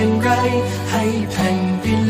ช่นไรให้แผ่นดิน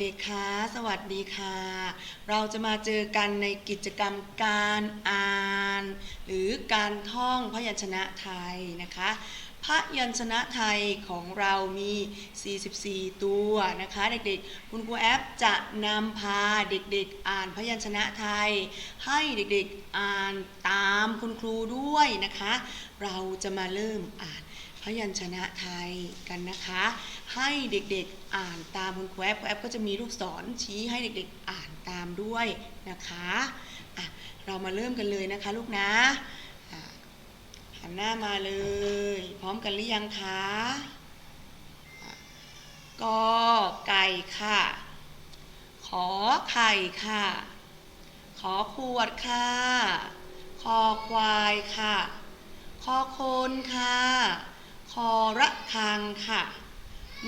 เด็กๆคะสวัสดีค่ะ เราจะมาเจอกันในกิจกรรมการอ่าน หรือการท่องพยัญชนะไทยนะคะ พยัญชนะไทยของเรามี 44 ตัวนะคะ เด็กๆ คุณครูแอปจะนำพาเด็กๆ อ่านพยัญชนะไทย ให้เด็กๆ อ่านตามคุณครูด้วยนะคะ เราจะมาเริ่มอ่าน พยัญชนะไทยกันนะคะ ให้เด็กๆอ่านตามคุณครูแอปครูแอปก็จะมีลูกศรชี้ให้เด็กๆอ่านตามด้วยนะคะะเรามาเริ่มกันเลยนะคะลูกนะหันหน้ามาเลย พร้อมกันหรือยังคะอะกอไก่ค่ะ ขอไข่ค่ะ ขอขวดค่ะ คอควายค่ะ คอโคนค่ะ คอระคังค่ะ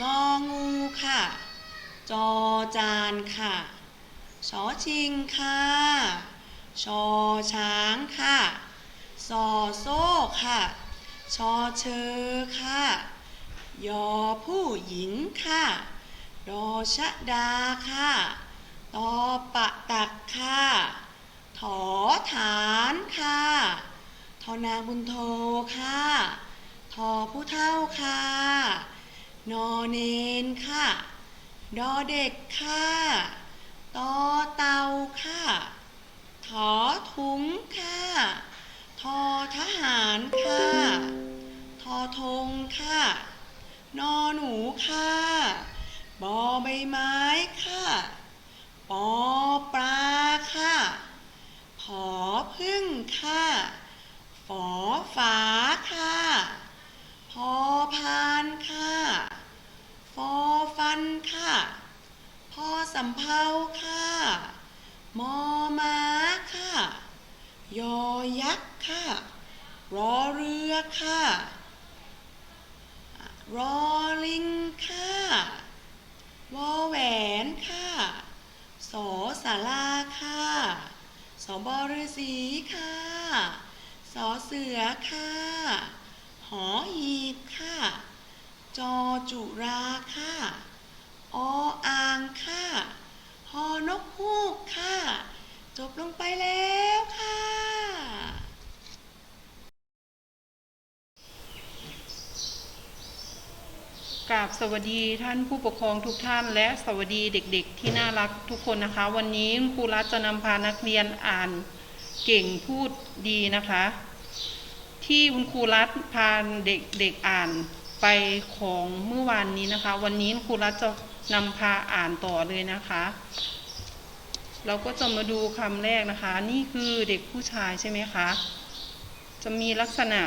งองูค่ะ จอจานค่ะชอชิงค่ะชอช้างค่ะซอโซ่ค่ะ ชอเชอค่ะ ยอผู้หญิงค่ะดอชะดาค่ะตอปะตักค่ะ ถอฐานค่ะ ทอนางบุญโทค่ะ ทอผู้เท่าค่ะ นอเนนค่ะ ดอเด็กค่ะตอเตาค่ะถอถุงค่ะ ทอทหารค่ะ ทอธงค่ะ นอหนูค่ะ บอใบไม้ค่ะปอปลาค่ะผอพึ่งค่ะ ฝอฝาค่ะ พอพานค่ะฟอฟันค่ะพอสำเภาค่ะมอม้าค่ะยอยักษ์ค่ะรอเรือค่ะ รอลิงค่ะวอแหวนค่ะสอสาราค่ะสอบอฤาษีค่ะสอเสือค่ะ อหีบค่ะ จอจุราค่ะ ออางค่ะหอนกฮูกค่ะ จบลงไปแล้วค่ะ กราบสวัสดีท่านผู้ปกครองทุกท่านและสวัสดีเด็กๆ ที่น่ารักทุกคนนะคะ วันนี้ครูรัฐจะนำพานักเรียนอ่านเก่งพูดดีนะคะ ที่คุณครูรัฐพาเด็กๆอ่านไปของเมื่อวานนี้นะคะ วันนี้ครูรัฐจะนำพาอ่านต่อเลยนะคะ เราก็จะมาดูคำแรกนะคะ นี่คือเด็กผู้ชายใช่ไหมคะ จะมีลักษณะ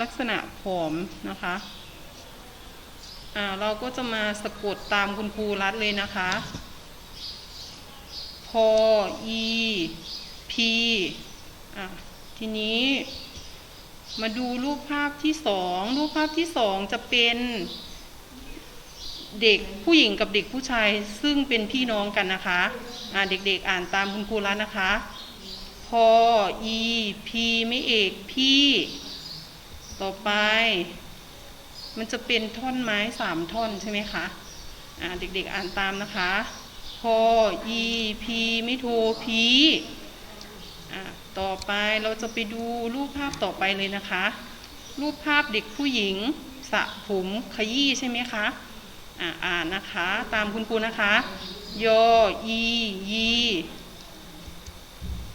ลักษณะผอมนะคะอ่าเราก็จะมาสะกดตามคุณครูรัดเลยนะคะพอ อี พี ทีนี้มาดูรูปภาพที่สองรูปภาพที่สองจะเป็นเด็กผู้หญิงกับเด็กผู้ชายซึ่งเป็นพี่น้องกันนะคะอ่าเด็กๆอ่านตามคุณครูรัดนะคะพออีพีไม่เอกพี่ ต่อไป มันจะเป็นท่อนไม้สามท่อนใช่ไหมคะอ่าเด็กๆอ่านตามนะคะพออีพีไม่โทพี่ ต่อไปเราจะไปดูรูปภาพต่อไปเลยนะคะ รูปภาพเด็กผู้หญิงสระผมขยี้ใช่ไหมคะอ่าอ่านนะคะ ตามคุณครูนะคะยอียี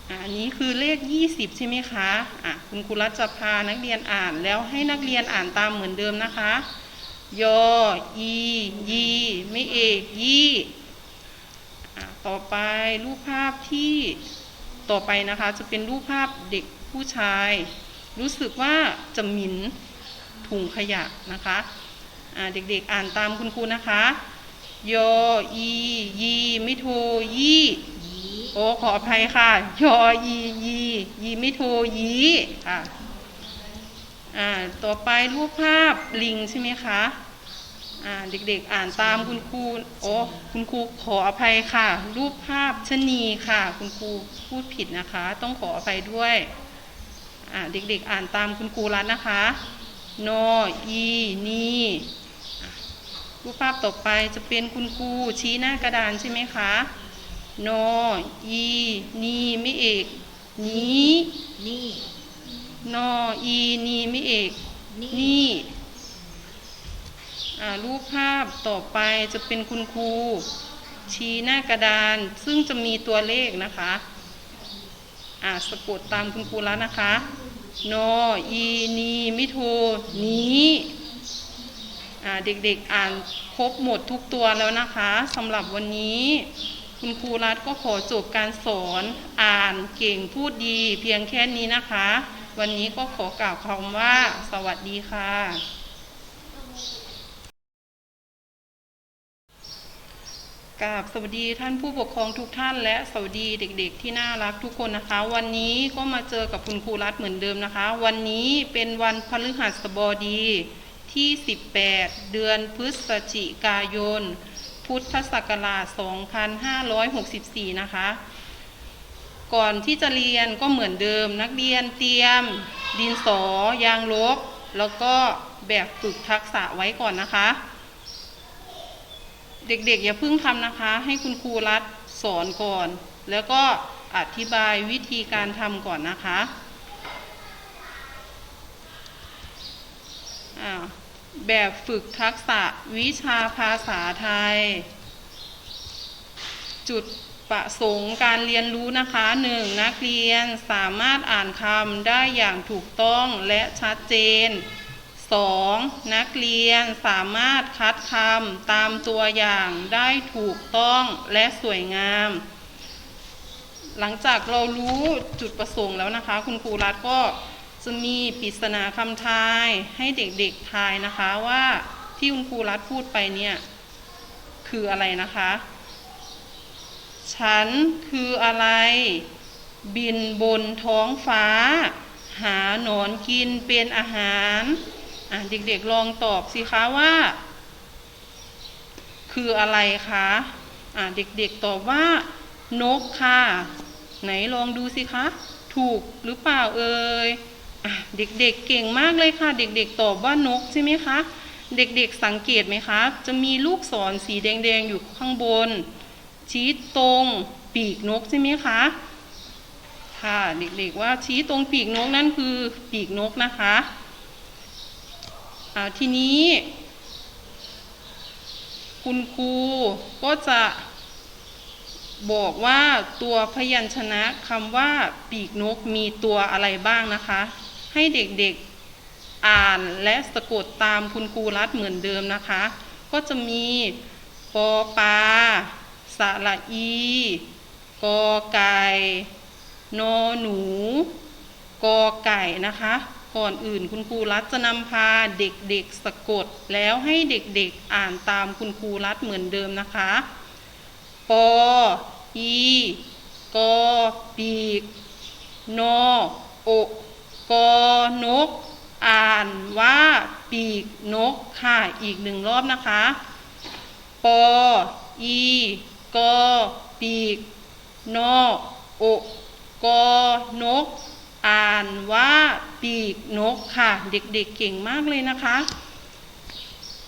อันนี้คือเลข 20 ใช่ไหมคะอะคุณครูรัชจะพานักเรียนอ่านแล้วให้นักเรียนอ่านตามเหมือนเดิมนะคะยออียีไม่เอกยี่ต่อไปรูปภาพที่ ต่อไปนะคะ จะเป็นรูปภาพเด็กผู้ชาย รู้สึกว่าจะหมิ่นถุงขยะนะคะะเด็กๆอ่านตามคุณครูนะคะโยอียีม่โทยี่โอขออภัยค่ะยอยียียีม่โทยีค่ะอ่าต่อไปรูปภาพลิงใช่ไหมคะ อ่าเด็กๆ อ่านตามคุณครูโอ้คุณครูขออภัยค่ะ รูปภาพชะนีค่ะ คุณครูพูดผิดนะคะ ต้องขออภัยด้วยอ่าเด็กๆ อ่านตามคุณครูรัตน์นะคะนออีนีอะรูปภาพต่อไปจะเป็นคุณครูชี้หน้ากระดานใช่ไหมคะนออีนีไม่เอกนี้นี่อนออีนีไม่เอกนี่อ่า รูปภาพต่อไปจะเป็นคุณครู ชี้หน้ากระดานซึ่งจะมีตัวเลขนะคะอ่าสะกดตามคุณครูแล้วนะคะนออีนีมิโทนี้อ่าเด็กๆอ่านครบหมดทุกตัวแล้วนะคะสำหรับวันนี้คุณครูรัฐก็ขอจบการสอนอ่านเก่งพูดดีเพียงแค่นี้นะคะ วันนี้ก็ขอกล่าวคำว่า สวัสดีค่ะ กราบสวัสดีท่านผู้ปกครองทุกท่าน และสวัสดีเด็ก ๆ ที่น่ารักทุกคนนะคะ วันนี้ก็มาเจอกับคุณครูรัฐเหมือนเดิมนะคะ วันนี้เป็นวันพฤหัสบดีที่ 18 เดือนพฤศจิกายน พุทธศักราช 2564 นะคะ ก่อนที่จะเรียนก็เหมือนเดิม นักเรียนเตรียม ดินสอยางลบ แล้วก็แบบฝึกทักษะไว้ก่อนนะคะ เด็กๆ อย่าเพิ่งทำนะคะ ให้คุณครูรัดสอนก่อน แล้วก็อธิบายวิธีการทำก่อนนะคะอ่าแบบฝึกทักษะวิชาภาษาไทย จุดประสงค์การเรียนรู้นะคะหนึ่งนักเรียนสามารถอ่านคำได้อย่างถูกต้องและชัดเจน 2. นักเรียนสามารถคัดคำตามตัวอย่างได้ถูกต้องและสวยงาม หลังจากเรารู้จุดประสงค์แล้วนะคะ คุณครูรัฐก็จะมีปริศนาคำทายให้เด็กๆทายนะคะว่าที่คุณครูรัฐพูดไปเนี่ยคืออะไรนะคะ ฉันคืออะไร บินบนท้องฟ้า หาหนอนกินเป็นอาหาร อะเด็กๆลองตอบสิคะว่า คืออะไรคะอะเด็กๆตอบว่า นกค่ะ ไหนลองดูสิคะ ถูกหรือเปล่าเอ่ยอะเด็กๆเก่งมากเลยค่ะ เด็กๆตอบว่านกใช่ไหมคะเด็กๆสังเกตไหมคะจะมีลูกศรสีแดงๆอยู่ข้างบน ชี้ตรงปีกนกใช่ไหมคะค่ะเด็กๆว่าชี้ตรงปีกนกนั่นคือปีกนกนะคะ อ่าทีนี้ คุณครูก็จะบอกว่าตัวพยัญชนะคำว่าปีกนกมีตัวอะไรบ้างนะคะ ให้เด็กๆอ่านและสะกดตามคุณครูรัดเหมือนเดิมนะคะ ก็จะมีปอปลาสระอีกอไก่นอหนู กอไก่นะคะ ก่อนอื่นคุณครูรัฐจะนำพาเด็กๆสะกด แล้วให้เด็กๆอ่านตามคุณครูรัฐเหมือนเดิมนะคะปออีกอปีกนอโอกอนก อ่านว่าปีกนกค่ะอีกหนึ่งรอบนะคะปออีกอปีกนอโอกกอนก อ่านว่าปีกนกค่ะ เด็กๆเก่งมากเลยนะคะ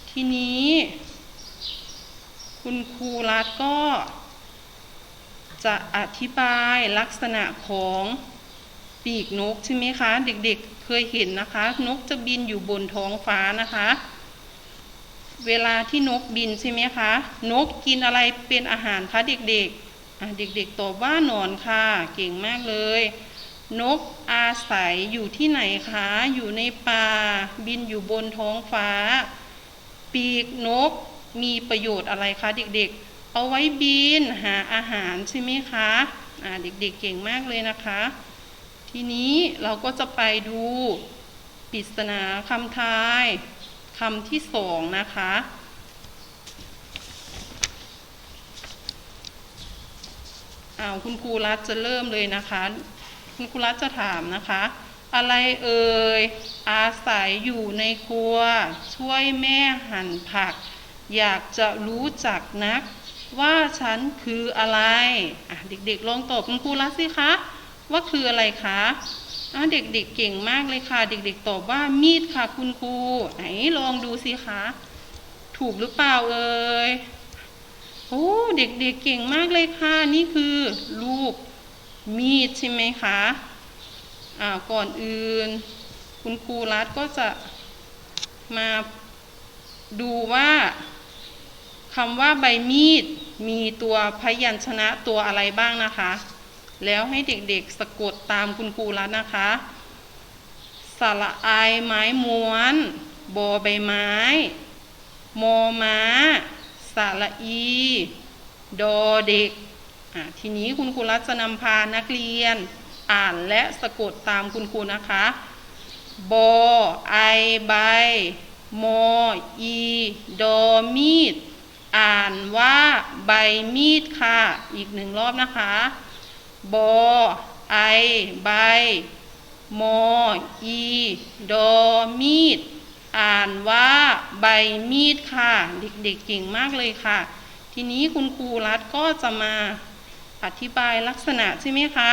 ทีนี้ คุณครูรัฐก็ จะอธิบายลักษณะของปีกนกใช่ไหมคะ เด็กๆเคยเห็นนะคะ นกจะบินอยู่บนท้องฟ้านะคะ เวลาที่นกบินใช่ไหมคะ นกกินอะไรเป็นอาหารคะเด็กๆเด็กๆตอบว่าหนอนค่ะ เก่งมากเลย นกอาศัยอยู่ที่ไหนคะ อยู่ในป่า บินอยู่บนท้องฟ้า ปีกนกมีประโยชน์อะไรคะ เด็กๆ เอาไว้บินหาอาหารใช่ไหมคะเด็กๆเก่งมากเลยนะคะ ทีนี้เราก็จะไปดูปริศนาคำทายคำที่สองนะคะอ้าวคุณครูรัฐจะเริ่มเลยนะคะ คุณครูรัฐจะถามนะคะ อะไรเอ่ย อาศัยอยู่ในครัว ช่วยแม่หั่นผัก อยากจะรู้จักนัก ว่าฉันคืออะไร อะ เด็กๆลองตอบคุณครูรัฐสิคะ ว่าคืออะไรคะอะเด็กๆเก่งมากเลยค่ะ เด็กๆตอบว่ามีดค่ะคุณครู ไหนลองดูสิคะ ถูกหรือเปล่าเอ่ย โอ้ เด็กๆเเก่งมากเลยค่ะ นี่คือรูป มีดใช่ไหมคะอ่าก่อนอื่น คุณครูรัฐก็จะมาดูว่าคำว่าใบมีดมีตัวพยัญชนะตัวอะไรบ้างนะคะ แล้วให้เด็กๆสะกดตามคุณครูรัฐนะคะสระอายไม้ม้วน บอใบไม้ มอม้าสระอี ดอเด็ก ทีนี้คุณครูรัตจะนำพานักเรียน อ่านและสะกดตามคุณครูนะคะบอไอใบมอีดอมีด อ่านว่าใบมีดค่ะ อีกหนึ่งรอบนะคะบอไอใบมออีดอมีด อ่านว่าใบมีดค่ะ เด็กๆเก่งมากเลยค่ะ ทีนี้คุณครูรัฐก็จะมา อธิบายลักษณะใช่ไหมคะ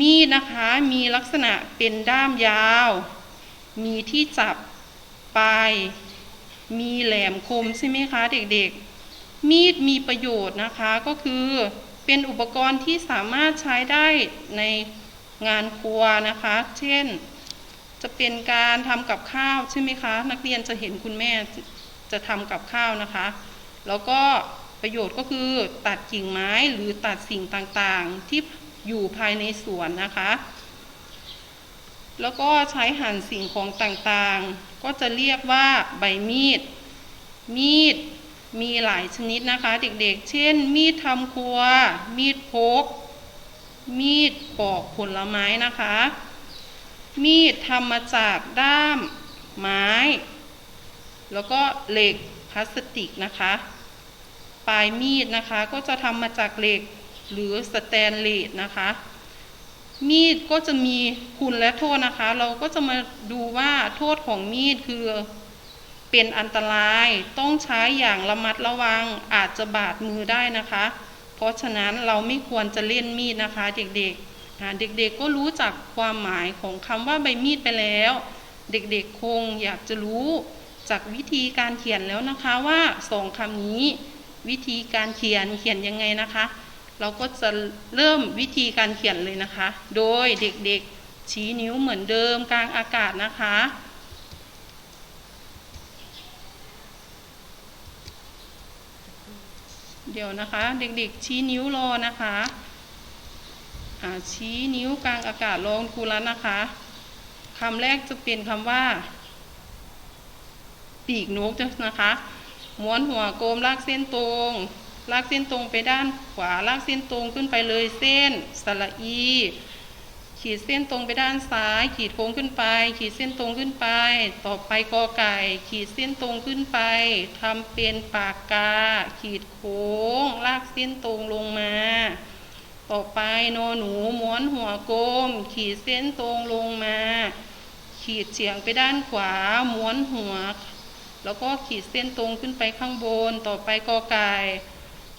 มีดนะคะมีลักษณะเป็นด้ามยาว มีที่จับปลายมีแหลมคมใช่ไหมคะเด็กๆ มีดมีประโยชน์นะคะก็คือเป็นอุปกรณ์ที่สามารถใช้ได้ในงานครัวนะคะ เช่น จะเป็นการทำกับข้าวใช่ไหมคะ นักเรียนจะเห็นคุณแม่จะทำกับข้าวนะคะ แล้วก็ ประโยชน์ก็คือตัดกิ่งไม้หรือตัดสิ่งต่างๆ ที่อยู่ภายในสวนนะคะ แล้วก็ใช้หั่นสิ่งของต่างๆ ก็จะเรียกว่าใบมีด มีดมีหลายชนิดนะคะ เด็กๆ เช่น มีดทำครัว มีดพก มีดปอกผลไม้นะคะ มีดทำมาจากด้ามไม้ แล้วก็เหล็กพลาสติกนะคะ ปลายมีดนะคะ ก็จะทำมาจากเหล็กหรือสแตนเลสนะคะ มีดก็จะมีคุณและโทษนะคะ เราก็จะมาดูว่าโทษของมีดคือเป็นอันตรายต้องใช้อย่างระมัดระวังอาจจะบาดมือได้นะคะ เพราะฉะนั้นเราไม่ควรจะเล่นมีดนะคะเด็กๆ เด็กๆก็รู้จักความหมายของคำว่าใบมีดไปแล้ว เด็กๆคงอยากจะรู้จากวิธีการเขียนแล้วนะคะว่าสองคำนี้ วิธีการเขียนเขียนยังไงนะคะ เราก็จะเริ่มวิธีการเขียนเลยนะคะ โดยเด็กๆชี้นิ้วเหมือนเดิมกลางอากาศนะคะ เดี๋ยวนะคะ เด็กๆชี้นิ้วรอนะคะชี้นิ้วกลางอากาศรอคุณครูแล้วนะคะคำแรกจะเป็นคำว่า ปีกนกนะคะ ม้วนหัวโกมลากเส้นตรง ลากเส้นตรงไปด้านขวา ลากเส้นตรงขึ้นไปเลยเส้นสระอี ขีดเส้นตรงไปด้านซ้าย ขีดโค้งขึ้นไป ขีดเส้นตรงขึ้นไป ต่อไปกอไก่ ขีดเส้นตรงขึ้นไปทำเป็นปากกา ขีดโค้ง ลากเส้นตรงลงมา ต่อไปนอหนูม้วนหัวกลมขีดเส้นตรงลงมา ขีดเฉียงไปด้านขวา ม้วนหัว แล้วก็ขีดเส้นตรงขึ้นไปข้างบน ต่อไปกอไก่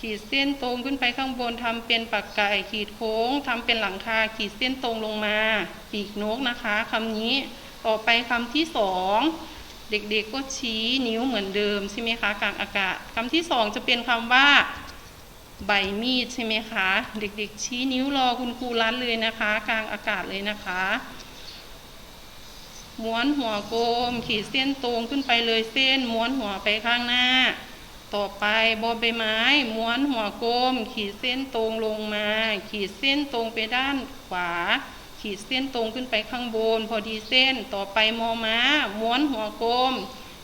ขีดเส้นตรงขึ้นไปข้างบนทำเป็นปักไก่ขีดโค้งทำเป็นหลังคาขีดเส้นตรงลงมาปีกนกนะคะคำนี้ต่อไปคำที่สองเด็กๆก็ชี้นิ้วเหมือนเดิมใช่ไหมคะกลางอากาศคำที่สองจะเป็นคำว่าใบมีดใช่ไหมคะ เด็กๆชี้นิ้วรอคุณครูรัดเลยนะคะ กลางอากาศเลยนะคะ ม้วนหัวโกม ขีดเส้นตรงขึ้นไปเลยเส้น ม้วนหัวไปข้างหน้า ต่อไปบอใบไม้ ม้วนหัวโกม ขีดเส้นตรงลงมา ขีดเส้นตรงไปด้านขวา ขีดเส้นตรงขึ้นไปข้างบน พอดีเส้น ต่อไปมอม้า ม้วนหัวโกม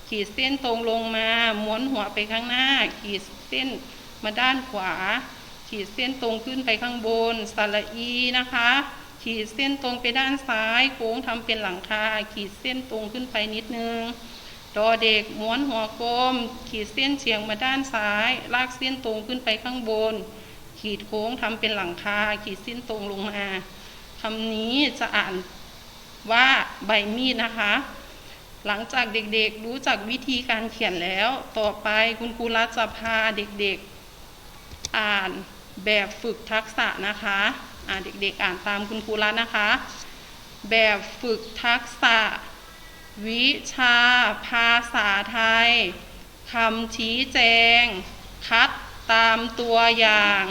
ขีดเส้นตรงลงมา ม้วนหัวไปข้างหน้า ขีดเส้นมาด้านขวา ขีดเส้นตรงขึ้นไปข้างบนสระอีนะคะ ขีดเส้นตรงไปด้านซ้าย โค้งทำเป็นหลังคา ขีดเส้นตรงขึ้นไปนิดนึงดอเด็กม้วนหัวกลม ขีดเส้นเฉียงมาด้านซ้าย ลากเส้นตรงขึ้นไปข้างบน ขีดโค้งทำเป็นหลังคา ขีดเส้นตรงลงมาคำนี้จะอ่านว่าใบมีดนะคะ หลังจากเด็กๆรู้จักวิธีการเขียนแล้ว ต่อไปคุณครูรัฐจะพาเด็กๆ อ่านแบบฝึกทักษะนะคะ เด็กๆอ่านตามคุณครูรัฐนะคะ แบบฝึกทักษะ วิชา ภาษาไทยคำชี้แจง คัดตามตัวอย่าง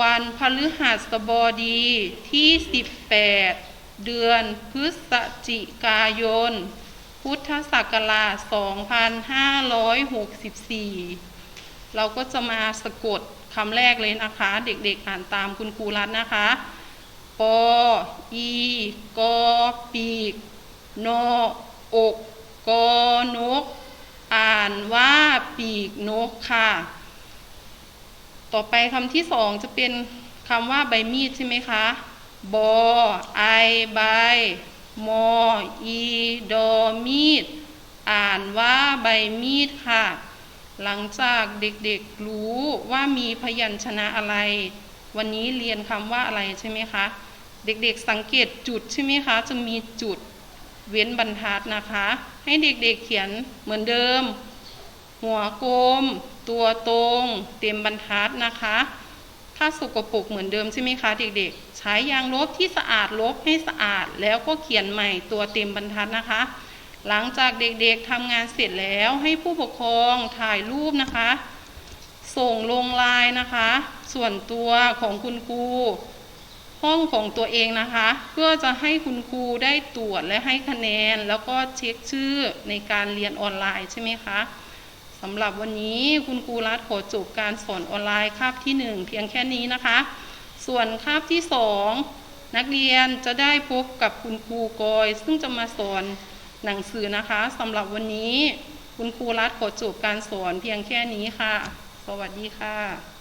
วันพฤหัสบดีที่ 18 เดือนพฤศจิกายน พุทธศักราช 2564 เราก็จะมาสะกด คำแรกเลยนะคะ เด็กๆอ่านตามคุณครูรัตน์นะคะปออีกอปีกนออกกอนก อ่านว่าปีกนกค่ะ ต่อไปคำที่สองจะเป็นคำว่าใบมีดใช่ไหมคะบอไอใบมออีดอมีด อ่านว่าใบมีดค่ะ หลังจากเด็กๆรู้ว่ามีพยัญชนะอะไร วันนี้เรียนคำว่าอะไรใช่ไหมคะ เด็กๆสังเกตจุดใช่ไหมคะ จะมีจุดเว้นบรรทัดนะคะ ให้เด็กๆเขียนเหมือนเดิม หัวกลม ตัวตรง เต็มบรรทัดนะคะ ถ้าสกปรกเหมือนเดิมใช่ไหมคะ เด็กๆ ใช้ยางลบที่สะอาดลบให้สะอาดแล้วก็เขียนใหม่ตัวเต็มบรรทัดนะคะ หลังจากเด็กๆทำงานเสร็จแล้วให้ผู้ปกครองถ่ายรูปนะคะ ส่งลงไลน์นะคะ ส่วนตัวของคุณครูห้องของตัวเองนะคะ เพื่อจะให้คุณครูได้ตรวจและให้คะแนน แล้วก็เช็คชื่อในการเรียนออนไลน์ใช่ไหมคะสำหรับวันนี้คุณครูรัฐขอจบการสอนออนไลน์คาบที่หนึ่งเพียงแค่นี้นะคะ ส่วนคาบที่สองนักเรียนจะได้พบกับคุณครูกอย ซึ่งจะมาสอน หนังสือนะคะสำหรับวันนี้ คุณครูรัฐขอจบการสอนเพียงแค่นี้ค่ะ สวัสดีค่ะ